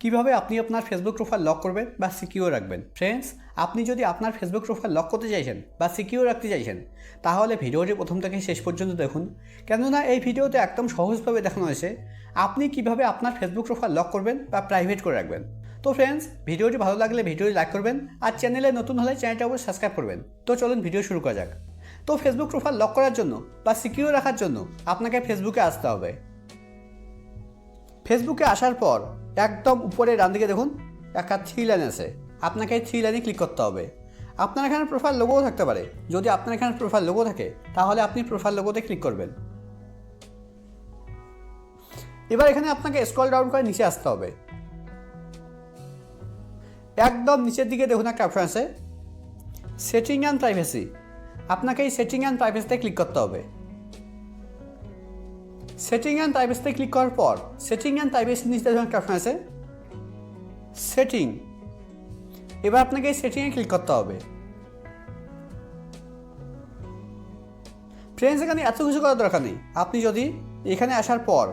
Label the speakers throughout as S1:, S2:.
S1: কীভাবে আপনি আপনার ফেসবুক প্রোফাইল লক করবেন বা সিকিউর রাখবেন? ফ্রেন্ডস আপনি যদি আপনার ফেসবুক প্রোফাইল লক করতে চাইছেন বা সিকিউর রাখতে চাইছেন, তাহলে ভিডিওটি প্রথম থেকে শেষ পর্যন্ত দেখুন। কেননা এই ভিডিওতে একদম সহজভাবে দেখানো হয়েছে আপনি কীভাবে আপনার ফেসবুক প্রোফাইল লক করবেন বা প্রাইভেট করে রাখবেন। তো ফ্রেন্ডস ভিডিওটি ভালো লাগলে ভিডিওটি লাইক করবেন আর চ্যানেলে নতুন হলে চ্যানেলটা অবশ্যই সাবস্ক্রাইব করবেন। তো চলুন ভিডিও শুরু করা যাক। তো ফেসবুক প্রোফাইল লক করার জন্য বা সিকিউর রাখার জন্য আপনাকে ফেসবুকে আসতে হবে। ফেসবুকে আসার পর একদম উপরে ডান দিকে দেখুন, একটা থ্রি লাইন আছে। আপনাকে এই থ্রি লাইনে ক্লিক করতে হবে। আপনার এখানে প্রোফাইল লোগোও থাকতে পারে। যদি আপনার এখানে প্রোফাইল লোগো থাকে, তাহলে আপনি প্রোফাইল লোগোতে ক্লিক করবেন। এবার এখানে আপনাকে স্ক্রল ডাউন করে নিচে আসতে হবে। একদম নিচের দিকে দেখুন একটা অপশন আছে। সেটিং অ্যান্ড প্রাইভেসি আপনাকে এই সেটিং অ্যান্ড প্রাইভেসিতে ক্লিক করতে হবে। সেটিং অ্যান্ড প্রাইভেসিতে ক্লিক করার পর সেটিং অ্যান্ড প্রাইভেসির নিচে দেখুন একটা আছে সেটিং এবার আপনাকে এই সেটিংয়ে ক্লিক করতে হবে। ফ্রেন্ডস এখানে এত কিছু করার দরকার নেই। আপনি যদি এখানে আসার পর,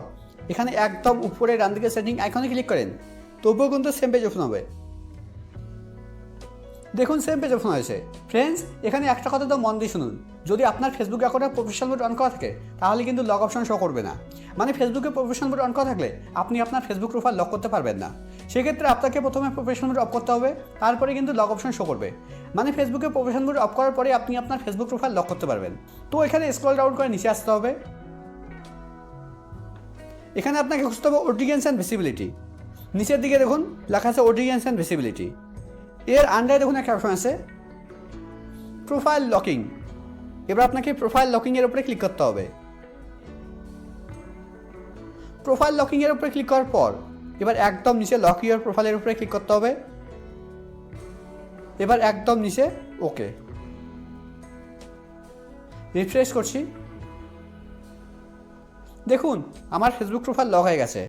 S1: এখানে একদম উপরে, ডান দিকে সেটিং আইকনে ক্লিক করেন, তবুও কিন্তু সেম পেজ ওপেন হবে। দেখুন সেম পেজ ওপেন হয়েছে ফ্রেন্ডস এখানে একটা কথা তো মন দিয়ে শুনুন। যদি আপনার ফেসবুক অ্যাকাউন্টে প্রফেশনাল মোড অন করা থাকে, তাহলে কিন্তু লক অপশন শো করবে না। মানে ফেসবুকে প্রফেশনাল মোড অন করা থাকলে আপনি আপনার ফেসবুক প্রোফাইল লক করতে পারবেন না। সেক্ষেত্রে আপনাকে প্রথমে প্রফেশনাল মোড অফ করতে হবে, তারপরে কিন্তু লক অপশন শো করবে। মানে ফেসবুকে প্রফেশনাল মোড অফ করার পরে আপনি আপনার ফেসবুক প্রোফাইল লক করতে পারবেন। তো এখানে স্ক্রল ডাউন করে নিচে আসতে হবে। এখানে আপনাকে খুঁজতে হবে অডিয়েন্স অ্যান্ড ভিসিবিলিটি নিচের দিকে দেখুন, লেখা আছে অডিয়েন্স অ্যান্ড ভিসিবিলিটি এর আন্ডারে দেখুন একটা অপশন আছে। প্রোফাইল লকিং এবার আপনাকে প্রোফাইল লকিংয়ের উপরে ক্লিক করতে হবে। প্রোফাইল লকিংয়ের উপরে ক্লিক করার পর, এবার একদম নিচে লক ইউর প্রোফাইলের উপরে ক্লিক করতে হবে। এবার একদম নিচে ওকে রিফ্রেশ করছি। দেখুন, আমার ফেসবুক প্রোফাইল লক হয়ে গেছে।